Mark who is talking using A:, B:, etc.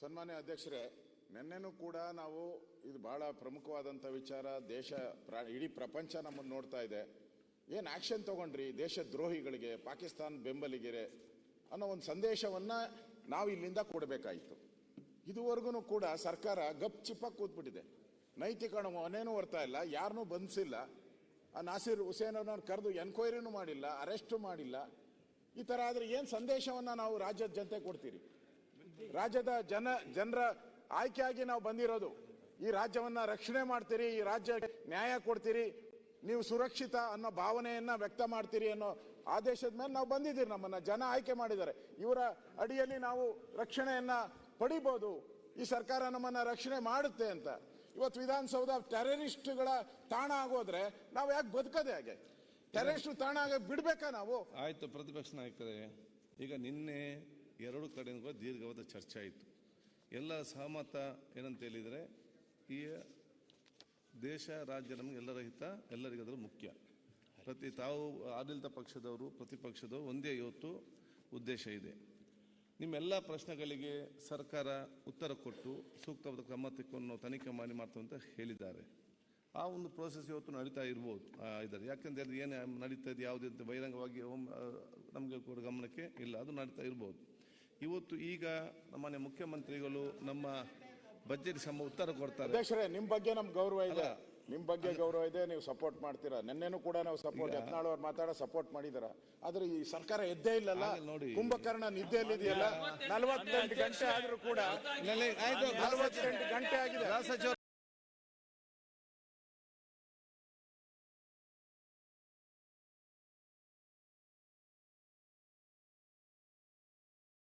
A: ಸನ್ಮಾನ್ಯ ಅಧ್ಯಕ್ಷರೇ, ನಿನ್ನೆನೂ ಕೂಡ ನಾವು ಇದು ಬಹಳ ಪ್ರಮುಖವಾದಂಥ ವಿಚಾರ, ದೇಶ ಪ್ರಾ, ಇಡೀ ಪ್ರಪಂಚ ನಮ್ಮನ್ನು ನೋಡ್ತಾ ಇದೆ. ಏನು ಆ್ಯಕ್ಷನ್ ತಗೊಂಡ್ರಿ ದೇಶ ದ್ರೋಹಿಗಳಿಗೆ ಪಾಕಿಸ್ತಾನ ಬೆಂಬಲಿಗೆರೆ ಅನ್ನೋ ಒಂದು ಸಂದೇಶವನ್ನು ನಾವು ಇಲ್ಲಿಂದ ಕೊಡಬೇಕಾಯಿತು. ಇದುವರೆಗೂ ಕೂಡ ಸರ್ಕಾರ ಗಪ್ ಚಿಪ್ಪಾಗಿ ಕೂತ್ಬಿಟ್ಟಿದೆ. ನೈತಿಕ ಮನೇನೂ ಬರ್ತಾ ಇಲ್ಲ ಯಾರನ್ನೂ ಬಂಧಿಸಿಲ್ಲ ಆ ನಾಸಿರ್ ಹುಸೇನ್ ಅವ್ರನ್ನ ಕರೆದು ಎನ್ಕ್ವೈರಿನೂ ಮಾಡಿಲ್ಲ, ಅರೆಸ್ಟು ಮಾಡಿಲ್ಲ. ಈ ಥರ ಆದರೆ ಏನು ಸಂದೇಶವನ್ನು ನಾವು ರಾಜ್ಯದ ಜನತೆ ಕೊಡ್ತೀರಿ? ರಾಜ್ಯದ ಜನ, ಜನರ ಆಯ್ಕೆಯಾಗಿ ನಾವು ಬಂದಿರೋದು. ಈ ರಾಜ್ಯವನ್ನ ರಕ್ಷಣೆ ಮಾಡ್ತೀರಿ, ಈ ರಾಜ್ಯ ನ್ಯಾಯ ಕೊಡ್ತೀರಿ, ನೀವು ಸುರಕ್ಷಿತ ಅನ್ನೋ ಭಾವನೆಯನ್ನ ವ್ಯಕ್ತ ಮಾಡ್ತೀರಿ ಅನ್ನೋ ಆದೇಶದ ಮೇಲೆ ನಾವು ಬಂದಿದ್ದೀರಿ ನಮ್ಮನ್ನ. ಜನ ಆಯ್ಕೆ ಮಾಡಿದ್ದಾರೆ. ಇವರ ಅಡಿಯಲ್ಲಿ ನಾವು ರಕ್ಷಣೆಯನ್ನ ಪಡಿಬೋದು. ಈ ಸರ್ಕಾರ ನಮ್ಮನ್ನ ರಕ್ಷಣೆ ಮಾಡುತ್ತೆ ಅಂತ. ಇವತ್ತು ವಿಧಾನಸೌಧ ಟೆರರಿಸ್ಟ್ಗಳ ತಾಣ ಆಗೋದ್ರೆ ನಾವು ಯಾಕೆ ಬದುಕದೆ ಹಾಗೆ? ಟೆರರಿಸ್ಟ್ ತಾಣ ಆಗ ಬಿಡ್ಬೇಕಾ ನಾವು?
B: ಆಯ್ತು, ಪ್ರತಿಪಕ್ಷ ನಾಯಕರೇ, ಈಗ ನಿನ್ನೆ ಎರಡು ಕಡೆಯಿಂದ ದೀರ್ಘವಾದ ಚರ್ಚೆ ಆಯಿತು. ಎಲ್ಲ ಸಹಮತ ಏನಂತ ಹೇಳಿದರೆ, ಈ ದೇಶ, ರಾಜ್ಯ ನಮಗೆ ಎಲ್ಲರ ಹಿತ ಎಲ್ಲರಿಗೆ ಅದರ ಮುಖ್ಯ. ಪ್ರತಿ ತಾವು ಆಡಳಿತ ಪಕ್ಷದವರು, ಪ್ರತಿಪಕ್ಷದವರು ಒಂದೇ ಇವತ್ತು ಉದ್ದೇಶ ಇದೆ. ನಿಮ್ಮೆಲ್ಲ ಪ್ರಶ್ನೆಗಳಿಗೆ ಸರ್ಕಾರ ಉತ್ತರ ಕೊಟ್ಟು ಸೂಕ್ತವಾದ ಕ್ರಮ ತೆಕ್ಕೊಂಡು ತನಿಖೆ ಮಾಡಿ ಅಂತ ಹೇಳಿದ್ದಾರೆ. ಆ ಒಂದು ಪ್ರೋಸೆಸ್ ಇವತ್ತು ನಡೀತಾ ಇರ್ಬೋದು ಇದ್ದಾರೆ. ಯಾಕಂದ್ರೆ ಅದು ಏನು ನಡೀತಾ ಇದೆ, ಯಾವುದೇ ಬಹಿರಂಗವಾಗಿ ನಮಗೆ ಕೂಡ ಗಮನಕ್ಕೆ ಇಲ್ಲ, ಅದು ನಡೀತಾ ಇರ್ಬೋದು. ಇವತ್ತು ಈಗ ನಮ್ಮನೆ ಮುಖ್ಯಮಂತ್ರಿಗಳು ನಮ್ಮ ಬಜೆಟ್ ಸಮ ಉತ್ತರ ಕೊಡ್ತಾರೆ.
A: ಅಧ್ಯಕ್ಷರೇ ನಿಮ್ ಬಗ್ಗೆ ನಮ್ ಗೌರವ ಇದೆ. ನಿಮ್ ಬಗ್ಗೆ ಗೌರವ ಇದೆ ನೀವು ಸಪೋರ್ಟ್ ಮಾಡ್ತೀರಾ? ನಿನ್ನೆನೂ ಕೂಡ ನಾವು ಸಪೋರ್ಟ್ ಯತ್ನಾಳ್ ಅವ್ರು ಮಾತಾಡ ಸಪೋರ್ಟ್ ಮಾಡಿದಾರ? ಆದ್ರೆ ಈ ಸರ್ಕಾರ ಎದ್ದೇ ಇಲ್ಲಲ್ಲ?
B: ನೋಡಿ.
A: ಕುಂಭಕರ್ಣ ನಿದ್ದೆಯಲ್ಲಿದೆಯಲ್ಲ? ನಲವತ್ತೆಂಟು ಗಂಟೆ ಆದ್ರೂ ಕೂಡ ನಲವತ್ತೆಂಟು ಗಂಟೆ ಆಗಿದೆ.